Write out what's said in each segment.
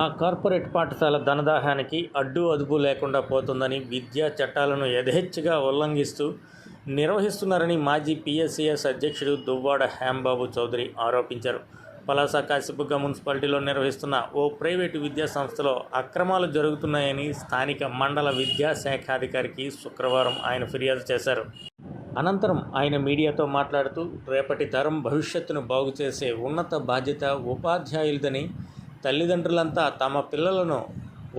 ఆ కార్పొరేట్ పాఠశాల ధనదాహానికి అడ్డు అదుపు లేకుండా పోతుందని విద్యా చట్టాలను యథేచ్ఛగా ఉల్లంఘిస్తూ నిర్వహిస్తున్నారని మాజీ పిఎస్సిఎస్ అధ్యక్షుడు దువ్వాడ హేంబాబు చౌదరి ఆరోపించారు. పలాస కాశీపుగ్గ మున్సిపాలిటీలో నిర్వహిస్తున్న ఓ ప్రైవేటు విద్యా సంస్థలో అక్రమాలు జరుగుతున్నాయని స్థానిక మండల విద్యాశాఖాధికారికి శుక్రవారం ఆయన ఫిర్యాదు చేశారు. అనంతరం ఆయన మీడియాతో మాట్లాడుతూ రేపటి తరం భవిష్యత్తును బాగు చేసే ఉన్నత బాధ్యత ఉపాధ్యాయులదని తల్లిదండ్రులంతా తమ పిల్లలను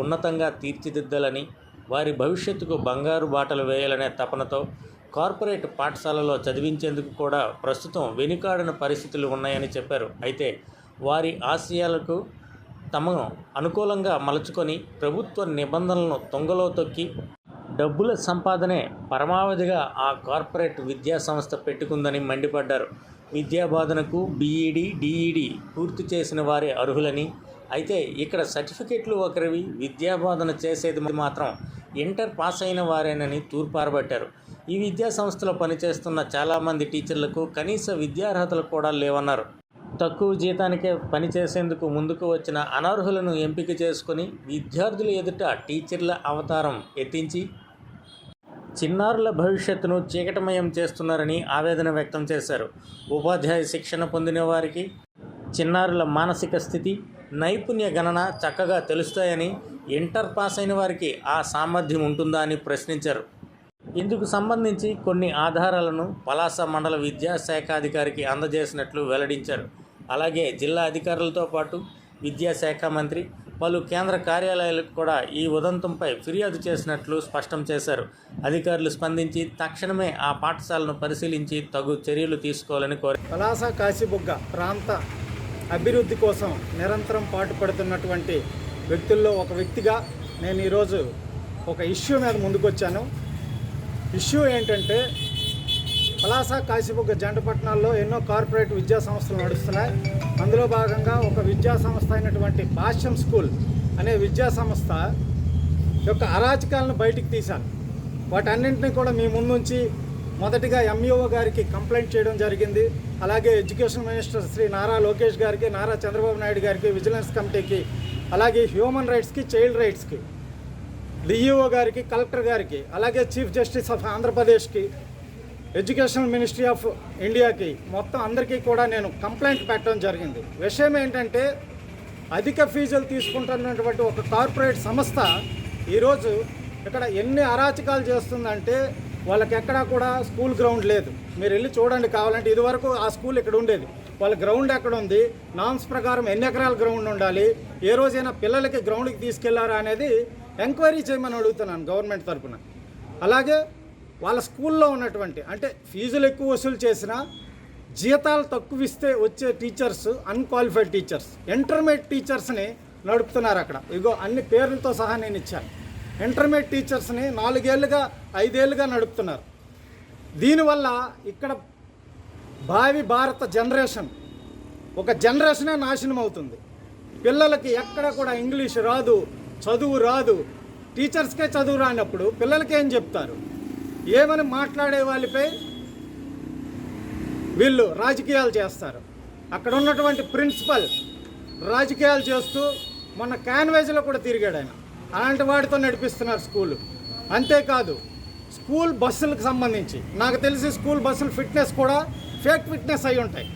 ఉన్నతంగా తీర్చిదిద్దాలని వారి భవిష్యత్తుకు బంగారు బాటలు వేయాలనే తపనతో కార్పొరేట్ పాఠశాలలో చదివించేందుకు కూడా ప్రస్తుతం వెనుకాడిన పరిస్థితులు ఉన్నాయని చెప్పారు. అయితే వారి ఆశయాలకు తమను అనుకూలంగా మలుచుకొని ప్రభుత్వ నిబంధనలను తొంగలో తొక్కి డబ్బుల సంపాదనే పరమావధిగా ఆ కార్పొరేట్ విద్యా సంస్థ పెట్టుకుందని మండిపడ్డారు. విద్యాబోధనకు బీఈడి డిఈడి పూర్తి చేసిన వారే అర్హులని అయితే ఇక్కడ సర్టిఫికెట్లు ఒకరివి విద్యాబోధన చేసేది మాత్రం ఇంటర్ పాస్ అయిన వారేనని తూర్పారబట్టారు. ఈ విద్యా సంస్థలో పనిచేస్తున్న చాలామంది టీచర్లకు కనీస విద్యార్హతలు కూడా లేవన్నారు. తక్కువ జీతానికే పనిచేసేందుకు ముందుకు వచ్చిన అనర్హులను ఎంపిక చేసుకొని విద్యార్థుల ఎదుట టీచర్ల అవతారం ఎత్తించి చిన్నారుల భవిష్యత్తును చీకటమయం చేస్తున్నారని ఆవేదన వ్యక్తం చేశారు. ఉపాధ్యాయ శిక్షణ పొందిన వారికి చిన్నారుల మానసిక స్థితి నైపుణ్య గణన చక్కగా తెలుస్తాయని ఇంటర్ పాస్ అయిన వారికి ఆ సామర్థ్యం ఉంటుందా అని ప్రశ్నించారు. ఇందుకు సంబంధించి కొన్ని ఆధారాలను పలాస మండల విద్యాశాఖాధికారికి అందజేసినట్లు వెల్లడించారు. అలాగే జిల్లా అధికారులతో పాటు విద్యాశాఖ మంత్రి పలు కేంద్ర కార్యాలయాలకు కూడా ఈ ఉదంతంపై ఫిర్యాదు చేసినట్లు స్పష్టం చేశారు. అధికారులు స్పందించి తక్షణమే ఆ పాఠశాలను పరిశీలించి తగు చర్యలు తీసుకోవాలని కోరారు. పలాస కాశీబుగ్గ ప్రాంత అభివృద్ధి కోసం నిరంతరం పాటుపడుతున్నటువంటి వ్యక్తుల్లో ఒక వ్యక్తిగా నేను ఈరోజు ఒక ఇష్యూ మీద ముందుకొచ్చాను. ఇష్యూ ఏంటంటే పలాస కాశీబుగ్గ జంటపట్నాల్లో ఎన్నో కార్పొరేట్ విద్యా సంస్థలు నడుస్తున్నాయి. అందులో భాగంగా ఒక విద్యా సంస్థ అయినటువంటి భాష్యం స్కూల్ అనే విద్యా సంస్థ యొక్క అరాచకాలను బయటికి తీశాను వాటన్నింటినీ కూడా మీ ముందుంచి మొదటిగా ఎంఈఓ గారికి కంప్లైంట్ చేయడం జరిగింది. అలాగే ఎడ్యుకేషన్ మినిస్టర్ శ్రీ నారా లోకేష్ గారికి నారా చంద్రబాబు నాయుడు గారికి విజిలెన్స్ కమిటీకి అలాగే హ్యూమన్ రైట్స్కి చైల్డ్ రైట్స్కి డిఈఓ గారికి కలెక్టర్ గారికి అలాగే చీఫ్ జస్టిస్ ఆఫ్ ఆంధ్రప్రదేశ్కి ఎడ్యుకేషన్ మినిస్ట్రీ ఆఫ్ ఇండియాకి మొత్తం అందరికీ కూడా నేను కంప్లైంట్ పెట్టడం జరిగింది. విషయం ఏంటంటే అధిక ఫీజులు తీసుకుంటున్నటువంటి ఒక కార్పొరేట్ సంస్థ ఈరోజు ఇక్కడ ఎన్ని అరాచకాలు చేస్తుందంటే వాళ్ళకి ఎక్కడా కూడా స్కూల్ గ్రౌండ్ లేదు. మీరు వెళ్ళి చూడండి కావాలంటే ఇదివరకు ఆ స్కూల్ ఇక్కడ ఉండేది. వాళ్ళ గ్రౌండ్ ఎక్కడ ఉంది? నామ్స్ ప్రకారం ఎన్ని ఎకరాల గ్రౌండ్ ఉండాలి? ఏ రోజైనా పిల్లలకి గ్రౌండ్కి తీసుకెళ్ళారా అనేది ఎంక్వైరీ చేయమని అడుగుతున్నాను గవర్నమెంట్ తరఫున అలాగే వాళ్ళ స్కూల్లో ఉన్నటువంటి అంటే ఫీజులు ఎక్కువ వసూలు చేసినా జీతాలు తక్కువ ఇస్తే వచ్చే టీచర్స్ అన్క్వాలిఫైడ్ టీచర్స్ ఇంటర్మీడియట్ టీచర్స్ని నడుపుతున్నారు అక్కడ. ఇగో అన్ని పేర్లతో సహా నేను ఇచ్చాను. ఇంటర్మీడియట్ టీచర్స్ని నాలుగేళ్ళుగా ఐదేళ్ళుగా నడుపుతున్నారు. దీనివల్ల ఇక్కడ భావి భారత జనరేషన్ ఒక జనరేషనే నాశనం అవుతుంది పిల్లలకి ఎక్కడ కూడా ఇంగ్లీష్ రాదు చదువు రాదు. టీచర్స్కే చదువు రానప్పుడు పిల్లలకి ఏం చెప్తారు? ఏమని మాట్లాడే వాళ్ళపై వీళ్ళు రాజకీయాలు చేస్తారు. అక్కడ ఉన్నటువంటి ప్రిన్సిపల్ రాజకీయాలు చేస్తూ మొన్న క్యాన్వేజ్లో కూడా తిరిగాడు ఆయన. అలాంటి వాటితో నడిపిస్తున్నారు స్కూలు. అంతేకాదు స్కూల్ బస్సులకు సంబంధించి. నాకు తెలిసి స్కూల్ బస్సులు ఫిట్నెస్ కూడా ఫేక్ ఫిట్నెస్ అయి ఉంటాయి.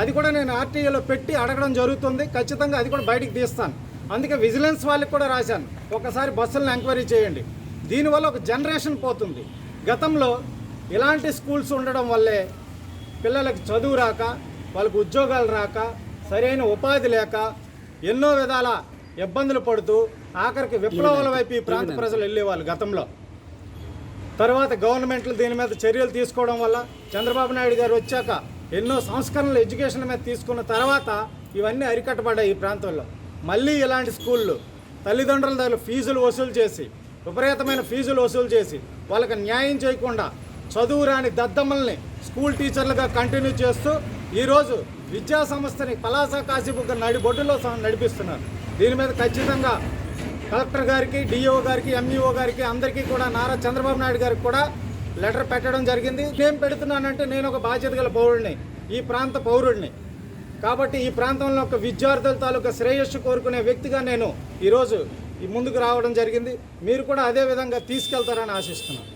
అది కూడా నేను ఆర్టీఏలో పెట్టి అడగడం జరుగుతుంది. ఖచ్చితంగా అది కూడా బయటికి తీస్తాను. అందుకే విజిలెన్స్ వాళ్ళకి కూడా రాశాను. ఒకసారి బస్సులను ఎంక్వైరీ చేయండి. దీనివల్ల ఒక జనరేషన్ పోతుంది. గతంలో ఇలాంటి స్కూల్స్ ఉండడం వల్లే పిల్లలకు చదువు రాక వాళ్ళకు ఉద్యోగాలు రాక సరైన ఉపాధి లేక ఎన్నో విధాల ఇబ్బందులు పడుతూ ఆఖరికి విప్లవాల వైపు ఈ ప్రాంత ప్రజలు వెళ్ళేవాళ్ళు గతంలో. తర్వాత గవర్నమెంట్లు దీని మీద చర్యలు తీసుకోవడం వల్ల చంద్రబాబు నాయుడు గారు వచ్చాక ఎన్నో సంస్కరణలు ఎడ్యుకేషన్ మీద తీసుకున్న తర్వాత ఇవన్నీ అరికట్టబడ్డాయి ఈ ప్రాంతంలో. మళ్ళీ ఇలాంటి స్కూళ్ళు తల్లిదండ్రుల దగ్గర ఫీజులు వసూలు చేసి విపరీతమైన ఫీజులు వసూలు చేసి వాళ్ళకి న్యాయం చేయకుండా చదువు రాని దద్దమ్మల్ని స్కూల్ టీచర్లుగా కంటిన్యూ చేస్తూ ఈరోజు విద్యా సంస్థని పలాస కాశీబుగ్గ నడిబొడ్డులో నడిపిస్తున్నారు. దీని మీద ఖచ్చితంగా కలెక్టర్ గారికి డిఓ గారికి ఎంఈఓ గారికి అందరికీ కూడా నారా చంద్రబాబు నాయుడు గారికి కూడా లెటర్ పెట్టడం జరిగింది. నేను పెడుతున్నానంటే నేను ఒక బాధ్యత గల పౌరుడిని ఈ ప్రాంత పౌరుడిని. కాబట్టి ఈ ప్రాంతంలో ఒక విద్యార్థుల తాలూకా శ్రేయస్సు కోరుకునే వ్యక్తిగా నేను ఈరోజు ఈ ముందుకు రావడం జరిగింది. మీరు కూడా అదే విధంగా తీసుకెళ్తారని ఆశిస్తున్నాను.